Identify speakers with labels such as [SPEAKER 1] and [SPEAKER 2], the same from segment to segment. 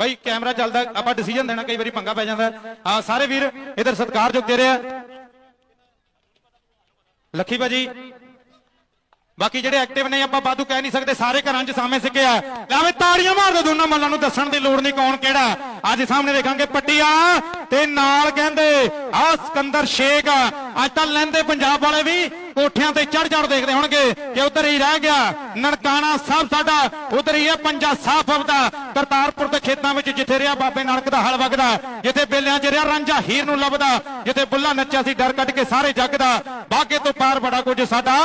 [SPEAKER 1] ਬਾਈ, camera ਚੱਲਦਾ, ਆਪਾਂ decision ਦੇਣਾ, ਕਈ ਵਾਰੀ ਪੰਗਾ ਪੈ ਜਾਂਦਾ। ਆ, ਸਾਰੇ ਵੀਰ, ਇਧਰ ਸਤਿਕਾਰਯੋਗ ਦੇ ਰਿਹਾ ਲੱਖੀ ਭਾਜੀ, ਬਾਕੀ ਜਿਹੜੇ ਐਕਟਿਵ ਨੇ, ਆਪਾਂ ਬਾਦੂ ਕਹਿ ਨਹੀਂ ਸਕਦੇ, ਸਾਰੇ ਘਰਾਂ 'ਚ ਸਾਹਮਣੇ ਸਿੱਕਿਆ ਲਾਵੇਂ ਤਾੜੀਆਂ ਮਾਰ ਦੋ ਦੋਨਾਂ ਮੱਲਾਂ ਨੂੰ, ਦੱਸਣ ਦੀ ਲੋੜ ਨਹੀਂ ਕੌਣ ਕਿਹੜਾ। ਅੱਜ ਸਾਹਮਣੇ ਦੇਖਾਂਗੇ ਪੱਟੀਆ, ਤੇ ਨਾਲ ਕਹਿੰਦੇ ਆ ਸਿਕੰਦਰ ਸ਼ੇਖ ਅੱਜ ਤਾਂ ਲੈਂਦੇ ਪੰਜਾਬ ਵਾਲੇ ਵੀ ਕੋਠਿਆਂ ਤੇ ਚੜ ਚੜ ਦੇਖਦੇ ਹੋਣਗੇ ਕਿ ਉਧਰ ਹੀ ਰਹਿ ਗਿਆ। ਨਨਕਾਣਾ ਸਾਹਿਬ ਸਾਡਾ, ਉਧਰ ਹੀ ਹੈ ਪੰਜਾ ਸਾਫ਼ ਦਾ ਕਰਤਾਰਪੁਰ ਦੇ ਖੇਤਾਂ ਵਿੱਚ ਜਿੱਥੇ ਰਿਹਾ ਬਾਬੇ ਨਾਨਕ ਦਾ ਹਲ ਵਗਦਾ, ਜਿੱਥੇ ਬੇਲਿਆਂ 'ਚ ਰਿਹਾ ਰਾਂਝਾ ਹੀਰ ਨੂੰ ਲੱਭਦਾ, ਜਿੱਥੇ ਬੁੱਲਾ ਨੱਚਿਆ ਸੀ ਡਰ ਕੱਢ ਕੇ ਸਾਰੇ ਜੱਗ ਦਾ ਬਾਗੇ ਤੋਂ ਪਾਰ ਬੜਾ ਕੁਝ ਸਾਡਾ,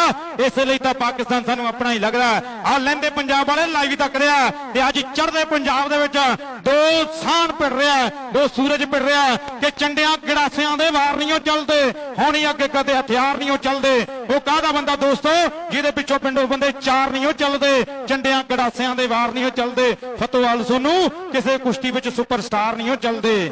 [SPEAKER 1] ਇਸ ਲਈ ਤਾਂ ਪਾਕਿਸਤਾਨ ਸਾਨੂੰ ਆਪਣਾ ਹੀ ਲੱਗਦਾ। ਆ ਲੈਂਦੇ ਪੰਜਾਬ ਵਾਲੇ ਲਾਈਵ ਤੱਕ ਰਿਹਾ ਤੇ ਅੱਜ ਚੜਦੇ ਪੰਜਾਬ ਦੇ ਵਿੱਚ ਦੋ ਸਾਨ ਪਿੜ ਰਿਹਾ, ਦੋ ਸੂਰਜ ਪਿੜ ਰਿਹਾ ਕਿ ਚੰਡਿਆਂ ਗੜਾਸਿਆਂ ਦੇ ਵਾਰ ਨਹੀਂ ਓ ਚੱਲਦੇ, ਹੁਣ ਹੀ ਅੱਗੇ ਕਦੇ ਹਥਿਆਰ ਨਹੀਂ ਓ ਚੱਲਦੇ। ਉਹ ਕਾਹਦਾ ਬੰਦਾ ਦੋਸਤੋ? ਜਿਹਦੇ ਪਿੱਛੋਂ ਪਿੰਡੋਂ ਬੰਦੇ ਚਾਰ ਨਹੀਂ ਉਹ ਚੱਲਦੇ ਚੰਡਿਆਂ ਗੜਾਸਿਆਂ ਦੇ ਵਾਰ ਨਹੀਂ ਉਹ ਚੱਲਦੇ। ਫਤੋਵਾਲ ਸੋਨੂੰ, ਕਿਸੇ ਕੁਸ਼ਤੀ ਵਿੱਚ ਸੁਪਰਸਟਾਰ ਨਹੀਂ ਉਹ ਚੱਲਦੇ।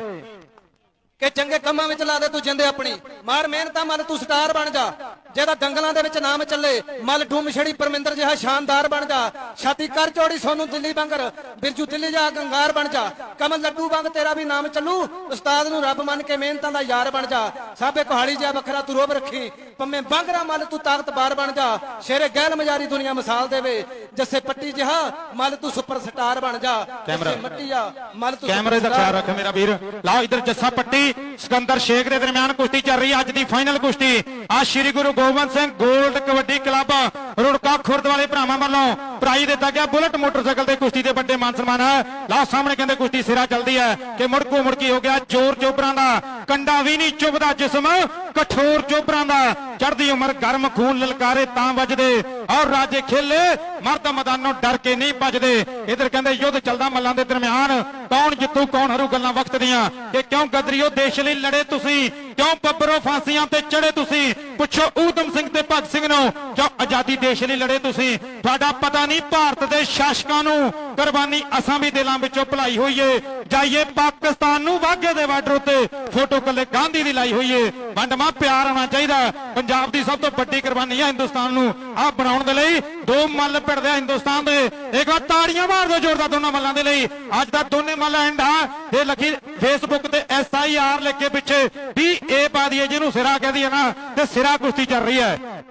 [SPEAKER 2] ਕਿ ਚੰਗੇ ਕੰਮਾਂ ਵਿੱਚ ਲਾ ਦੇ ਤੂੰ ਜਿੰਦੇ ਆਪਣੀ। ਮਾਰ ਮਿਹਨਤਾਂ ਮੱਲ ਤੂੰ ਸਟਾਰ ਬਣ ਜਾ। ਜਿਹਦਾ ਦੰਗਲਾਂ ਦੇ ਵਿੱਚ ਨਾਮ ਚੱਲੇ ਮੱਲ ਡੂਮ ਛੜੀ ਪਰਮਿੰਦਰ ਜਿਹਾ ਸ਼ਾਨਦਾਰ ਬਣ ਜਾ। ਛਾਤੀ ਕਰ ਚੋੜੀ ਸੋਨੂੰ ਦਿੱਲੀ ਬੰਗਰ ਬਿਰਜੂ ਦਿੱਲੀ ਜਾ ਗੰਗਾਰ ਬਣ ਜਾ। ਕਮਲ ਲੱਡੂ ਵਾਂਗ ਤੇਰਾ ਵੀ ਨਾਮ ਚੱਲੂ। ਉਸਤਾਦ ਨੂੰ ਰੱਬ ਮੰਨ ਕੇ ਮਿਹਨਤਾਂ ਦਾ ਯਾਰ ਬਣ ਜਾ। ਸਾਬੇ ਕੁਹਾੜੀ ਜਿਹਾ ਵੱਖਰਾ ਤੂੰ ਰੋਬ ਰੱਖੀ। ਪੰਮੇ ਬੰਗਰਾ ਮੱਲ ਤੂੰ ਤਾਕਤਵਾਰ ਬਣ ਜਾ। ਸ਼ੇਰੇ ਗਹਿਲ ਮਜਾਰੀ ਦੁਨੀਆ ਮਿਸਾਲ ਦੇਵੇ। ਜੱਸੇ ਪੱਟੀ ਜਿਹਾ ਮੱਲ ਤੂੰ ਸੁਪਰ ਸਟਾਰ ਬਣ ਜਾ। ਜੱਸੇ ਮੱਟੀਆ ਮੱਲ ਤੂੰ
[SPEAKER 1] ਕੈਮਰੇ ਦਾ ਖਿਆਲ ਰੱਖ ਮੇਰਾ ਵੀਰ। ਲਓ ਇਧਰ ਜੱਸਾ ਪੱਟੀ। ਸਿਕੰਦਰ ਸ਼ੇਖ ਦੇ ਦਰਮਿਆਨ ਕੁਸ਼ਤੀ ਚੱਲ ਰਹੀ ਹੈ। ਅੱਜ ਦੀ ਫਾਈਨਲ ਕੁਸ਼ਤੀ ਆ ਸ਼੍ਰੀ ਗੁਰੂ ਗੋਬਿੰਦ ਸਿੰਘ ਗੋਲਡ ਕਬੱਡੀ ਕਲੱਬ, ਰੁੜਕਾ ਖੁਰਦ ਵਾਲੇ ਭਰਾਵਾਂ ਵੱਲੋਂ ਪ੍ਰਾਈਜ਼ ਦਿੱਤਾ ਗਿਆ ਬੁਲਟ ਮੋਟਰਸਾਈਕਲ ਤੇ ਕੁਸ਼ਤੀ ਦੇ ਵੱਡੇ ਮਾਨ ਸਨਮਾਨ। ਹੈ ਸਾਹਮਣੇ ਕਹਿੰਦੇ ਕੁਸ਼ਤੀ ਸਿਰਾ ਚੱਲਦੀ ਹੈ ਕਿ ਮੁੜਕੋ ਮੁੜਕੀ ਹੋ ਗਿਆ ਜ਼ੋਰ ਚੋਬਰਾਂ ਦਾ। ਕੰਡਾ ਵੀ ਨਹੀਂ ਚੁੱਭਦਾ ਜਿਸਮ, ਕਠੋਰ ਚੋਬਰਾਂ ਦਾ। ਚੜ੍ਹਦੀ ਉਮਰ ਗਰਮ, ਖੂਨ ਲਲਕਾਰੇ ਤਾਂ ਵੱਜਦੇ। ਔਰ ਰਾਜੇ ਖੇਲੇ, ਮਰਦ ਮੈਦਾਨੋਂ ਡਰ ਕੇ ਨਹੀਂ ਭੱਜਦੇ। ਇਧਰ ਕਹਿੰਦੇ ਯੁੱਧ ਚੱਲਦਾ ਮੱਲਾਂ ਦੇ ਦਰਮਿਆਨ। ਕੌਣ ਜਿੱਤੂ, ਕੌਣ ਹਰੂ ਗੱਲਾਂ ਵਕਤ ਦੀਆਂ। ਕਿ ਕਿਉਂ ਗਦਰੀਓ, ਦੇਸ਼ ਲਈ ਲੜੇ ਤੁਸੀਂ? ਕਿਉਂ ਬੱਬਰੋ ਫਾਂਸੀਆਂ ਤੇ ਚੜੇ ਤੁਸੀਂ? ਪੁੱਛੋ ਊਧਮ ਸਿੰਘ ਤੇ ਭਗਤ ਸਿੰਘ ਨੂੰ, ਕਿਉਂ ਆਜ਼ਾਦੀ ਦੇਸ਼ ਲਈ ਲੜੇ ਤੁਸੀਂ? ਤੁਹਾਡਾ ਪਤਾ ਨਹੀਂ ਭਾਰਤ ਦੇ ਸ਼ਾਸਕਾਂ ਨੂੰ ਕੁਰਬਾਨੀ ਅਸਾਂ ਵੀ ਦਿਲਾਂ ਵਿੱਚੋਂ ਭੁਲਾਈ ਹੋਈਏ ਜਾਈਏ ਪਾਕਿਸਤਾਨ ਨੂੰ ਵਾਗੇ ਦੇ ਬਾਰਡਰ ਉੱਤੇ। ਫੋਟੋ ਕੱਲੇ ਗਾਂਧੀ ਦੀ ਲਾਈ ਹੋਈਏ ਵੰਡਮਾ ਪਿਆਰ ਆਉਣਾ ਚਾਹੀਦਾ। ਪੰਜਾਬ ਦੀ ਸਭ ਤੋਂ ਵੱਡੀ ਕੁਰਬਾਨੀ ਆ ਹਿੰਦੁਸਤਾਨ ਨੂੰ। ਆਹ ਬਣਾਉਣ ਦੇ ਲਈ ਦੋ ਮੱਲ ਭਿੜਦੇ ਆ ਹਿੰਦੁਸਤਾਨ ਦੇ। ਇੱਕ ਵਾਰ ਤਾੜੀਆਂ ਮਾਰ ਦਿਓ ਜ਼ੋਰਦਾਰ ਦੋਨਾਂ ਮੱਲਾਂ ਦੇ ਲਈ। ਅੱਜ ਦਾ ਦੋਨੇ ਮੱਲ ਐਂਡ ਆ। ਇਹ ਲਖੀ ਫੇਸਬੁੱਕ ਤੇ ਐਸ ਆਈ ਆਰ ਲਿਖ ਕੇ ਪਿੱਛੇ ਵੀ ਇਹ ਪਾ ਦਈਏ ਜਿਹਨੂੰ ਸਿਰਾ ਕਹਦੀ ਹੈ ਨਾ, ਤੇ ਸਿਰਾ ਕੁਸ਼ਤੀ ਚੱਲ ਰਹੀ ਹੈ।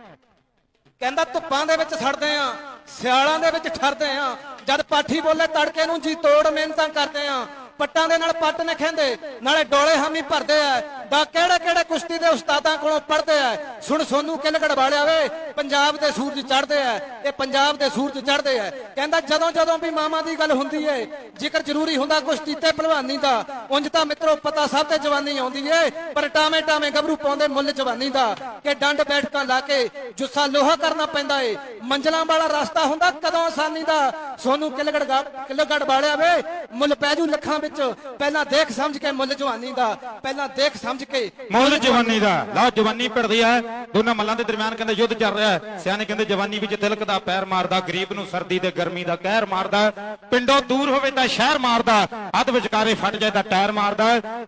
[SPEAKER 2] ਕਹਿੰਦਾ ਧੁੱਪਾਂ ਦੇ ਵਿੱਚ ਸੜਦੇ ਆ। ਸਿਆਲਾਂ ਦੇ ਵਿੱਚ ਠਰਦੇ ਆ। ਜਦ ਪਾਠੀ ਬੋਲੇ, ਤੜਕੇ ਨੂੰ ਜੀ ਤੋੜ ਮਿਹਨਤਾਂ ਕਰਦੇ ਆ। ਪੱਟਾਂ ਦੇ ਨਾਲ ਪੱਟ ਨੇ ਖੈਂਦੇ ਨਾਲੇ ਡੋਲੇ ਹਾਮੀ ਭਰਦੇ ਆ। ਦਾ ਕਿਹੜੇ ਕਿਹੜੇ ਕੁਸ਼ਤੀ ਦੇ ਉਸਤਾਦਾਂ ਕੋਲੋਂ ਪੜਦੇ ਆ? ਸੁਣ ਸੋਨੂੰ ਕਿਲਗੜ ਵਾਲਿਆ ਵੇ, ਪੰਜਾਬ ਦੇ ਸੂਰਜ ਚੜਦੇ ਆ ਇਹ ਪੰਜਾਬ ਦੇ ਸੂਰਜ ਚੜਦੇ ਆ। ਕਹਿੰਦਾ ਜਦੋਂ ਜਦੋਂ ਵੀ ਮਾਮਾ ਦੀ ਗੱਲ ਹੁੰਦੀ ਏ, ਜ਼ਿਕਰ ਜ਼ਰੂਰੀ ਹੁੰਦਾ ਕੁਸ਼ਤੀ ਤੇ ਭਲਵਾਨੀ ਦਾ। ਉਂਝ ਤਾਂ ਮਿੱਤਰੋ ਪਤਾ ਸਭ ਤੇ ਜਵਾਨੀ ਆਉਂਦੀ ਏ, ਪਰ ਟਾਵੇਂ ਟਾਵੇਂ ਗੱਭਰੂ ਪਾਉਂਦੇ ਮੁੱਲ ਜਵਾਨੀ ਦਾ। ਕਿ ਡੰਡ ਬੈਠਕਾਂ ਲਾ ਕੇ ਜੁੱਸਾ ਲੋਹਾ ਕਰਨਾ ਪੈਂਦਾ ਏ। ਮੰਜ਼ਲਾਂ ਵਾਲਾ ਰਸਤਾ ਹੁੰਦਾ ਕਦੋਂ ਆਸਾਨੀ ਦਾ। ਸੋਨੂੰ ਕਿਲਗੜ ਕਿਲਗੜ ਵਾਲਿਆ ਵੇ ਮੁੱਲ ਪੈ ਜੂ ਲੱਖਾਂ ਵਿੱਚ। ਪਹਿਲਾਂ ਦੇਖ ਸਮਝ ਕੇ ਮੁੱਲ ਜਵਾਨੀ ਦਾ, ਪਹਿਲਾਂ ਦੇਖ ਸਮਝ ਕੇ
[SPEAKER 1] ਮੁੱਲ ਜਵਾਨੀ ਦਾ। ਲਓ, ਜਵਾਨੀ ਭਿੜਦੀ ਹੈ ਦੋਨਾਂ ਮੱਲਾਂ ਦੇ ਦਰਮਿਆਨ ਕਹਿੰਦੇ ਯੁੱਧ ਚੱਲ ਰਿਹਾ ਹੈ। ਸਿਆਣੇ ਕਹਿੰਦੇ ਜਵਾਨੀ ਵਿੱਚ ਤਿਲਕ ਦਾ ਪੈਰ ਮਾਰਦਾ, ਗਰੀਬ ਨੂੰ ਸਰਦੀ ਤੇ ਗਰਮੀ ਦਾ ਕਹਿਰ ਮਾਰਦਾ। ਪਿੰਡੋਂ ਦੂਰ ਹੋਵੇ ਤਾਂ ਸ਼ਹਿਰ ਮਾਰਦਾ। ਅੱਧ ਵਿਚਕਾਰੇ ਫਟ ਜਾਏ ਤਾਂ ਟਾਇਰ ਮਾਰਦਾ।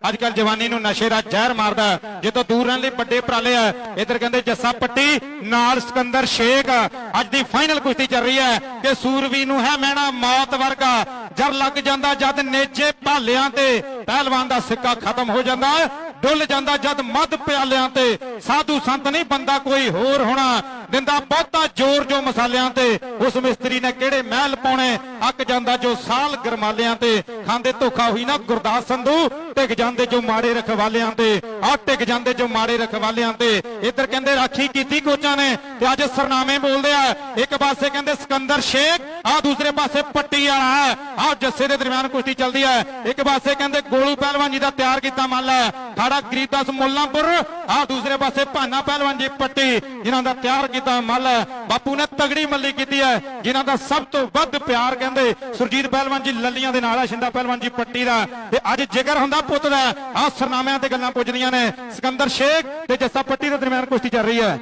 [SPEAKER 1] ਅੱਜ ਕੱਲ ਜਵਾਨੀ ਨੂੰ ਨਸ਼ੇ ਦਾ ਜ਼ਹਿਰ ਮਾਰਦਾ। ਜਦੋਂ ਦੂਰ ਰਹਿਣ ਲਈ ਵੱਡੇ ਉਪਰਾਲੇ ਆ, ਇਧਰ ਕਹਿੰਦੇ ਜੱਸਾ ਪੱਟੀ, ਨਾਲ ਸਿਕੰਦਰ ਸ਼ੇਖ। ਅੱਜ ਦੀ ਫਾਈਨਲ ਕੁਸ਼ਤੀ ਚੱਲ ਰਹੀ ਹੈ ਕਿ ਸੂਰਵੀ ਨੂੰ ਹੈ ਮਹਿਣਾ, ਮੌਤ ਵਰਗਾ। ਜਰ ਲੱਗ ਜਾਂਦਾ ਜਦ ਨੇਜੇ ਭਾਲਿਆਂ ਤੇ, ਪਹਿਲਵਾਨ ਦਾ ਸਿੱਕਾ ਖਤਮ ਹੋ ਜਾਂਦਾ, ਡੁੱਲ ਜਾਂਦਾ ਜਦ ਮੱਧ ਪਿਆਲਿਆਂ ਤੇ। ਸਾਧੂ ਸੰਤ ਨਹੀਂ ਬੰਦਾ ਕੋਈ ਹੋਰ ਹੋਣਾ, ਦਿੰਦਾ ਬਹੁਤਾ ਜ਼ੋਰ ਜੋ ਮਸਾਲਿਆਂ ਤੇ। ਉਸ ਮਿਸਤਰੀ ਨੇ ਕਿਹੜੇ ਮਹਿਲ ਪਾਉਣੇ? ਅੱਕ ਜਾਂਦਾ ਜੋ ਸਾਲ ਗਰਮਾਲਿਆਂ ਤੇ। ਖਾਂਦੇ ਧੋਖਾ ਹੋਈ ਨਾ ਗੁਰਦਾਸ ਸੰਧੂ ਟਿਕ ਜਾਂਦੇ ਜੋ ਮਾੜੇ ਰਖਵਾਲਿਆਂ ਤੇ। ਆ ਟਿਕ ਜਾਂਦੇ ਜੋ ਮਾੜੇ ਰਖਵਾਲਿਆਂ ਤੇ ਇੱਧਰ ਕਹਿੰਦੇ ਰਾਖੀ ਕੀਤੀ ਕੋਚਾਂ ਨੇ ਤੇ ਅੱਜ ਸਰਨਾਮੇ ਬੋਲਦੇ ਆ। ਇੱਕ ਪਾਸੇ ਕਹਿੰਦੇ ਸਿਕੰਦਰ ਸ਼ੇਖ ਆ ਦੂਸਰੇ ਪਾਸੇ ਪੱਟੀ ਵਾਲਾ ਆ ਜੱਸੇ ਦੇ ਦਰਮਿਆਨ ਕੁਸ਼ਤੀ ਚੱਲਦੀ ਹੈ। ਇੱਕ ਪਾਸੇ ਕਹਿੰਦੇ ਗੋਲੂ ਪਹਿਲਵਾਨ ਜੀ ਦਾ ਤਿਆਰ ਕੀਤਾ ਮੱਲ ਹੈ। ਖਾੜਾ ਗਰੀਬਦਾਸ ਮੁੱਲਾਂਪੁਰ ਆ ਦੂਸਰੇ ਪਾਸੇ ਭਾਨਾ ਪਹਿਲਵਾਨ ਜੀ ਪੱਟੀ, ਜਿਨ੍ਹਾਂ ਦਾ ਤਿਆਰ ਕੀਤਾ ਮੱਲ ਹੈ। ਬਾਪੂ ਨੇ ਤਗੜੀ ਮੱਲੀ ਕੀਤੀ ਹੈ, ਜਿਨ੍ਹਾਂ ਦਾ ਸਭ ਤੋਂ ਵੱਧ ਪਿਆਰ ਕਹਿੰਦੇ ਸੁਰਜੀਤ ਪਹਿਲਵਾਨ ਜੀ ਲੱਲੀਆਂ ਦੇ ਨਾਲ ਹੈ, ਸ਼ਿੰਦਾ ਪਹਿਲਵਾਨ ਜੀ ਪੱਟੀ ਦਾ। ਤੇ ਅੱਜ ਜਿਗਰ ਹੁੰਦਾ ਪੁੱਤ ਦਾ ਆ ਸਰਨਾਮਿਆਂ ਤੇ ਗੱਲਾਂ ਪੁੱਜਦੀਆਂ ਨੇ ਸਿਕੰਦਰ ਸ਼ੇਖ ਤੇ ਜੱਸਾ ਪੱਟੀ ਦੇ ਦਰਮਿਆਨ ਕੁਸ਼ਤੀ ਚੱਲ ਰਹੀ ਹੈ।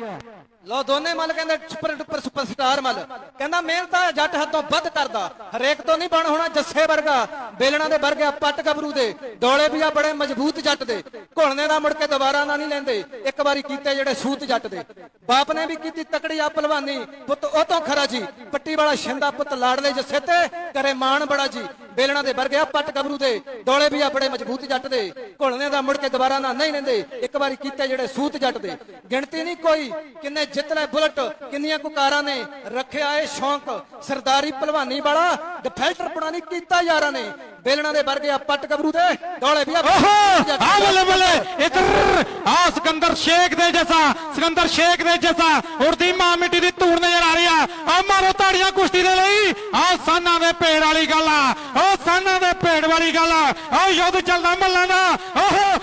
[SPEAKER 2] ਲੋ ਦੋਨੇ ਮੱਲ ਕਹਿੰਦੇ ਸੁਪਰ ਡੁਪਰ ਸੁਪਰ ਮੱਲ। ਕਹਿੰਦਾ ਮਿਹਨਤ ਆ ਜੱਟ ਹੱਥੋਂ ਵੱਧ ਕਰਦਾ। ਹਰੇਕ ਤੋਂ ਨਹੀਂ ਬਣ ਹੋਣਾ ਜੱਸੇ ਵਰਗਾ। ਬੇਲਣਾ ਦੇ ਵਰਗਾ ਪੱਟ ਗੱਭਰੂ ਦੇ। ਡੋਲੇ ਵੀ ਆ ਬੜੇ ਮਜ਼ਬੂਤ ਜੱਟ ਦੇ। ਘੁਲਣੇ ਦਾ ਮੁੜ ਕੇ ਦੁਬਾਰਾ ਨਾ ਨਹੀਂ ਲੈਂਦੇ। ਇੱਕ ਵਾਰੀ ਕੀਤੇ ਜਿਹੜੇ ਸੂਤ ਜੱਟ ਦੇ। ਬਾਪ ਨੇ ਵੀ ਕੀਤੀ ਤਕੜੀ ਆ ਪਹਿਲਵਾਨੀ। ਪੁੱਤ ਉਹ ਤੋਂ ਖਰਾ ਜੀ। ਪੱਟੀ ਵਾਲਾ ਛਿੰਦਾ ਪੁੱਤ ਲਾੜਲੇ ਜੱਸੇ ਤੇ। ਕਰੇ ਮਾਣ ਬੜਾ ਜੀ। ਬੇਲਣਾ ਦੇ ਵਰਗੇ ਆ ਪੱਟ ਗੱਭਰੂ ਦੇ। ਡੋਲੇ ਵੀ ਆ ਬੜੇ ਮਜ਼ਬੂਤ ਜੱਟ ਦੇ। ਘੁਲਣੇ ਦਾ ਮੁੜ ਕੇ ਦੁਬਾਰਾ ਨਾ ਨਹੀਂ ਲੈਂਦੇ। ਇੱਕ ਵਾਰੀ ਕੀਤੇ ਜਿਹੜੇ ਸੂਤ ਜੱਟ ਦੇ। ਗਿਣਤੀ ਨਹੀਂ ਕੋਈ ਕਿੰਨੇ ਜਿੱਤ ਲੈ ਬੁਲਟ ਕਿੰਨੀਆਂ ਕੁਕਾਰਾਂ ਨੇ ਰੱਖਿਆ ਇਹ ਸ਼ੌਂਕ। ਸਰਦਾਰੀ ਭਲਵਾਨੀ ਵਾਲਾ ਡਿਫੈਲਟਰ ਬਣਾ ਨਹੀਂ ਕੀਤਾ ਯਾਰਾਂ ਨੇ। ਬੇਲਣਾ ਦੇ ਵਰਗੇ ਆ ਪੱਟ ਗੱਭਰੂ ਦੇ। ਡੋਲੇ ਵੀ ਆ।
[SPEAKER 1] ਬੱਲੇ ਬੱਲੇ ਇੱਧਰ! ਆ ਸਿਕੰਦਰ ਸ਼ੇਖ ਦੇ ਜੈਸਾ ਸਿਕੰਦਰ ਸ਼ੇਖ ਦੇ ਜੈਸਾ। ਉੜਦੀ ਮਾਂ ਮਿੱਟੀ ਦੀ ਧੂੜ ਨਜ਼ਰ ਆ ਰਹੀ ਆ। ਆ ਮਾਰੋ ਤਾੜੀਆਂ ਕੁਸ਼ਤੀ ਦੇ ਲਈ। ਆ ਸਾਨਾਂ ਦੇ ਭੇੜ ਵਾਲੀ ਗੱਲ ਆ। ਆ ਸਾਨਾਂ ਦੇ ਭੇੜ ਵਾਲੀ ਗੱਲ ਆ। ਆ ਯੁੱਧ ਚੱਲਦਾ ਮੱਲਾਂ ਦਾ। ਓਹੋ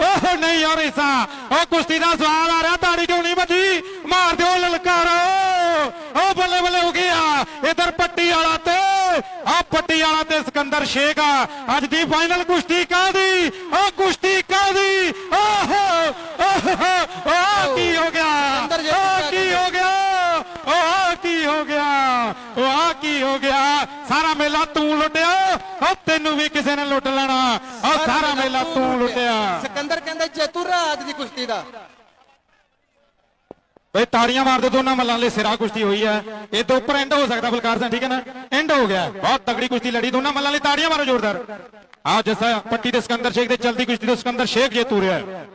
[SPEAKER 1] ਓਹੋ ਨਹੀਂ ਯਾਰ ਇਸਾ ਉਹ ਕੁਸ਼ਤੀ ਦਾ ਸਵਾਲ ਆ ਰਿਹਾ, ਤਾੜੀ ਕਿਉਂ ਨਹੀਂ ਵੱਜੀ? ਮਾਰ ਦਿਓ ਲਲਕਾਰੋ। ਉਹ ਬੱਲੇ ਬੱਲੇ ਹੋ ਗਿਆ। ਇਧਰ ਪੱਟੀ ਵਾਲਾ ਤੇ ਆ ਪੱਟੀ ਵਾਲਾ ਤੇ ਸਿਕੰਦਰ ਸ਼ੇਖ ਆ। ਅੱਜ ਦੀ ਫਾਈਨਲ ਕੁਸ਼ਤੀ ਕਾਦੀ ਉਹ ਕੁਸ਼ਤੀ ਕਾਦੀ ਆਹੋ ਆਹੋ ਆ ਕੀ ਹੋ ਗਿਆ
[SPEAKER 2] ਅੰਦਰ ਜੇ
[SPEAKER 1] ਆ ਕੀ ਹੋ ਗਿਆ ਉਹ ਆ ਕੀ ਹੋ ਗਿਆ ਉਹ ਆ ਕੀ ਹੋ ਗਿਆ। ਸਾਰਾ ਮੇਲਾ ਤੂੰ ਲੁੱਟਿਆ। ਉਹ ਤੈਨੂੰ ਵੀ ਕਿਸੇ ਨੇ ਲੁੱਟ ਲੈਣਾ। ਉਹ ਸਾਰਾ ਮੇਲਾ ਤੂੰ ਲੁੱਟਿਆ।
[SPEAKER 2] ਸਿਕੰਦਰ ਕਹਿੰਦੇ ਜੇਤੂ ਰਾਜ ਦੀ ਕੁਸ਼ਤੀ ਦਾ
[SPEAKER 1] ਬਈ ਤਾੜੀਆਂ ਮਾਰਦੇ ਦੋਨਾਂ ਮੱਲਾਂ ਲਈ ਸਿਰਾ ਕੁਸ਼ਤੀ ਹੋਈ ਹੈ ਇਹ ਤੋਂ ਉੱਪਰ ਐਂਡ ਹੋ ਸਕਦਾ ਬਲਕਾਰ ਸਿੰਘ ਠੀਕ ਹੈ ਨਾ? ਐਂਡ ਹੋ ਗਿਆ। ਬਹੁਤ ਤਗੜੀ ਕੁਸ਼ਤੀ ਲੜੀ ਦੋਨਾਂ ਮੱਲਾਂ ਲਈ। ਤਾੜੀਆਂ ਮਾਰੋ ਜ਼ੋਰਦਾਰ। ਆ ਜੈਸਾ ਪੱਟੀ ਦੇ ਸਿਕੰਦਰ ਸ਼ੇਖ ਦੇ ਚਲਦੀ ਕੁਸ਼ਤੀ ਤੋਂ ਸਿਕੰਦਰ ਸ਼ੇਖ ਜੇਤੂ ਰਿਹਾ। ਹੈ